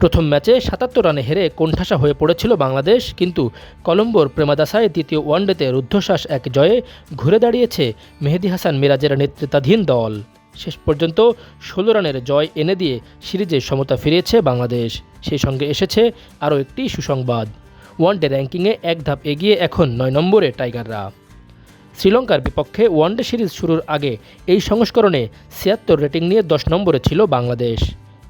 প্রথম ম্যাচে সাতাত্তর রানে হেরে কোণঠাসা হয়ে পড়েছিল বাংলাদেশ, কিন্তু কলম্বোর প্রেমাদাসায় দ্বিতীয় ওয়ানডেতে রুদ্ধশ্বাস এক জয়ে ঘুরে দাঁড়িয়েছে মেহেদি হাসান মিরাজের নেতৃত্বাধীন দল। শেষ পর্যন্ত ষোলো রানের জয় এনে দিয়ে সিরিজে সমতা ফিরিয়েছে বাংলাদেশ, সেই সঙ্গে এসেছে আরও একটি সুসংবাদ। ওয়ানডে র্যাঙ্কিংয়ে এক ধাপ এগিয়ে এখন নয় নম্বরে টাইগাররা। শ্রীলঙ্কার বিপক্ষে ওয়ানডে সিরিজ শুরুর আগে এই সংস্করণে ছিয়াত্তর রেটিং নিয়ে দশ নম্বরে ছিল বাংলাদেশ।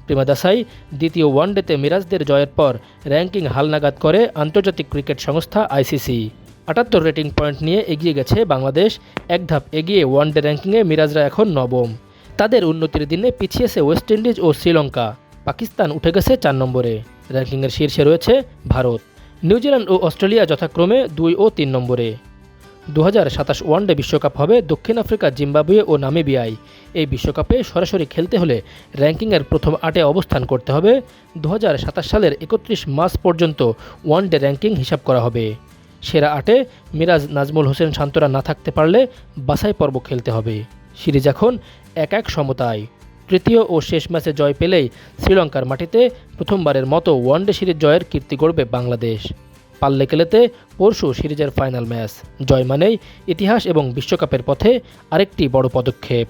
প্রেমাদাসাই দ্বিতীয় ওয়ানডেতে মিরাজদের জয়ের পর র্যাঙ্কিং হালনাগাদ করে আন্তর্জাতিক ক্রিকেট সংস্থা আইসিসি। আটাত্তর রেটিং পয়েন্ট নিয়ে এগিয়ে গেছে বাংলাদেশ। এক ধাপ এগিয়ে ওয়ানডে র্যাঙ্কিংয়ে মিরাজরা এখন নবম। তাদের উন্নতির দিনে পিছিয়েছে ওয়েস্ট ইন্ডিজ ও শ্রীলঙ্কা। পাকিস্তান উঠে গেছে চার নম্বরে। র্যাঙ্কিংয়ের শীর্ষে রয়েছে ভারত। নিউজিল্যান্ড ও অস্ট্রেলিয়া যথাক্রমে দুই ও তিন নম্বরে। দু হাজার সাতাশ ওয়ানডে বিশ্বকাপ হবে দক্ষিণ আফ্রিকা, জিম্বাবুয়ে ও নামিবিয়ায়। এই বিশ্বকাপে সরাসরি খেলতে হলে র্যাঙ্কিংয়ের প্রথম আটে অবস্থান করতে হবে। দু হাজার সাতাশ সালের একত্রিশ মাস পর্যন্ত ওয়ান ডে র্যাঙ্কিং হিসাব করা হবে। সেরা আটে মিরাজ নাজমুল হোসেন শান্তরা না থাকতে পারলে বাছাই পর্ব খেলতে হবে। সিরিজ এখন এক এক সমতায়। তৃতীয় ও শেষ ম্যাচে জয় পেলেই শ্রীলঙ্কার মাটিতে প্রথমবারের মতো ওয়ানডে সিরিজ জয়ের কীর্তি গড়বে বাংলাদেশ। পাল্লে কেলেতে পরশু সিরিজের ফাইনাল ম্যাচ। জয় মানেই ইতিহাস এবং বিশ্বকাপের পথে আরেকটি বড় পদক্ষেপ।